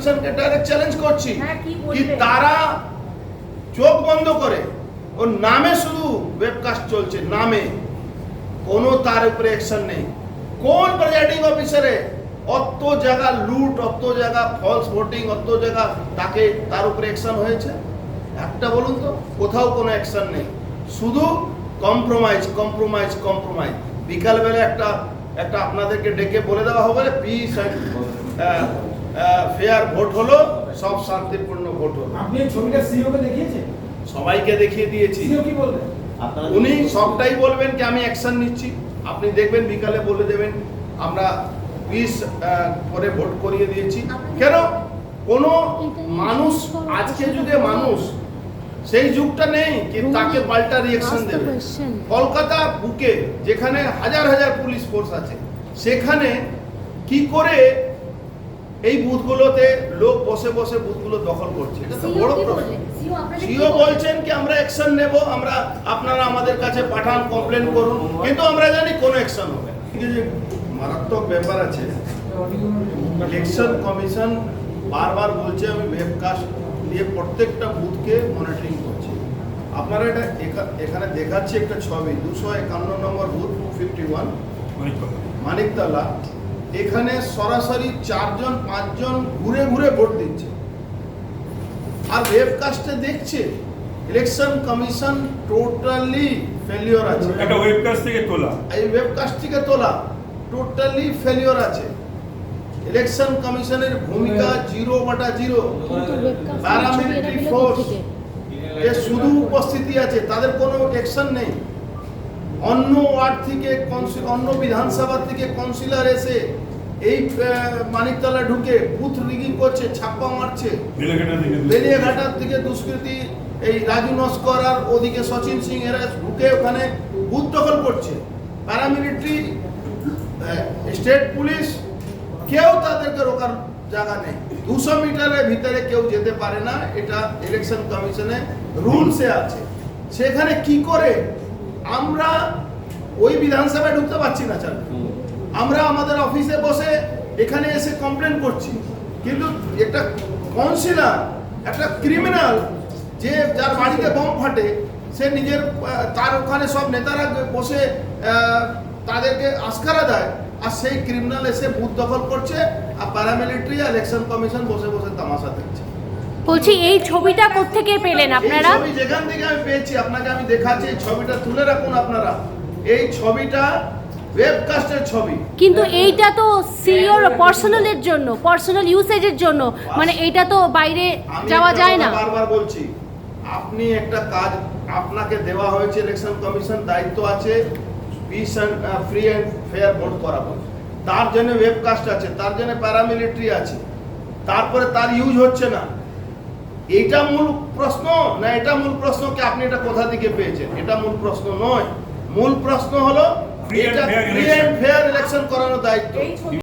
কমিশনকে direct challenge করছি হ্যাঁ, কি কি তারা চোখ বন্ধ করে ওর নামে শুধু ওয়েবকাস্ট চলছে নামে। কোনো তার উপরে অ্যাকশন নেই। কোন প্রেজাইডিং অফিসারে অত জায়গা লুট অত জায়গা ফলস ভোটিং অত জায়গা তাকে তার উপরে অ্যাকশন হয়েছে? একটা বলুন তো কোথাও কোনো অ্যাকশন নেই। শুধু কম্প্রোমাইজ কম্প্রোমাইজ কম্প্রোমাইজ বিকালবেলা একটা একটা আপনাদেরকে ডেকে বলে দেওয়া হবে পিস ফেয়ার ভোট হলো সব শান্তিপূর্ণ ভোট হলো। আপনি ছবিটা সিও কে দেখিয়েছেন? সবাইকে দেখিয়ে দিয়েছি। সিও কি বলবেন উনি সবটাই বলবেন কি আমি অ্যাকশন নিচ্ছি। আপনি দেখবেন বিকালে বলে দেবেন আমরা পিস করে ভোট করিয়ে দিয়েছি। কেন? কোন মানুষ আজকে যুগে মানুষ সেই যুগটা নেই কি তাকে পাল্টা রিয়েকশন দেবে। কলকাতা বুকে যেখানে হাজার হাজার পুলিশ ফোর্স আছে সেখানে কি করে এই বুথগুলোতে লোক বসে বসে বুথগুলো দখল করছে। এটা তো বড় প্রশ্ন। সিও আপনাদের কি সিও বললেন? বলছেন কি আমরা অ্যাকশন নেব আমরা আপনারা আমাদের কাছে পাঠান কমপ্লেন করুন। কিন্তু আমরা জানি কোনো অ্যাকশন হবে যে মারাত্মক ব্যাপার আছে ইলেকশন কমিশন বারবার বলছে আমি ওয়েবকাস্ট দিয়ে প্রত্যেকটা বুথকে মনিটরিং করছি। আপনারা এটা এখানে দেখাচ্ছি একটা ছবি দুশো একান্ন number booth fifty one Maniktala. এখানে সরাসরি চারজন পাঁচজন ঘুরে ঘুরে ভোট দিচ্ছে। আর ওয়েবকাস্টে দেখছে ইলেকশন কমিশন টোটালি ফেলিওর আছে। একটা ওয়েবকাস্ট থেকে তোলা। এই ওয়েবকাস্ট থেকে তোলা টোটালি ফেলিওর আছে। ইলেকশন কমিশনের ভূমিকা জিরো বাটা জিরো প্যারামিলিটারি ফোর্স এ শুধু উপস্থিতি আছে তাদের কোনো অ্যাকশন নেই। অন্য ওয়ার্ড থেকে অন্য বিধানসভা থেকে কাউন্সিলর এসে এই মানিকতলা ঢুকে বুথ রিগিং করছে ছাপ্পা মারছে। বেলিয়াঘাটার থেকে দুষ্কৃতী। এই রাজু নস্কর আর ওদিকে সচিন সিং এরা ঢুকে ওখানে বুথ দখল করছে। প্যারামিলিটারি স্টেট পুলিশ কেউ তাদেরকে রোকার জায়গা নেই। দুশো মিটারের ভিতরে কেউ যেতে পারে না। এটা ইলেকশন কমিশনে রুলসে আছে। সেখানে কি করে আমরা ওই বিধানসভায় ঢুকতে পারছি না চাল আমরা আমাদের অফিসে বসে এখানে এসে কমপ্লেন করছি। কিন্তু একটা কাউন্সিলর একটা ক্রিমিনাল যে যার বাড়িতে বোম ফাটে সে নিজের তার ওখানে সব নেতারা বসে তাদেরকে আস্কারা দেয়। আর সেই ক্রিমিনাল এসে বুথ দখল করছে আর প্যারামিলিটারি ইলেকশন কমিশন বসে বসে তামাশা দেখছে। বলছি এই ছবিটা কোত্থেকে পেলেন আপনারা? ছবি যেখান থেকে আমি পেয়েছি আপনাকে আমি দেখাচ্ছি এই ছবিটা তুলে রাখুন আপনারা। এই ছবিটা ওয়েবকাস্টের ছবি। কিন্তু এইটা তো সিওর পার্সোনালের জন্য পার্সোনাল ইউসেজের জন্য। মানে এইটা তো বাইরে যাওয়া যায় না। বারবার বলছি আপনি একটা কাজ আপনাকে দেওয়া হয়েছে ইলেকশন কমিশন দায়িত্ব আছে peace free and fair vote করাবো। তার জন্য ওয়েবকাস্ট আছে তার জন্য প্যারামিলিটারি আছে। তারপরে তার ইউজ হচ্ছে না। এইটা মূল প্রশ্ন না এটা মূল প্রশ্ন কি আপনি এটা কোথা থেকে পেয়েছেন? এটা মূল প্রশ্ন নয়। মূল প্রশ্ন হলো এটা. ফেয়ার ইলেকশন করানোর দায়িত্ব।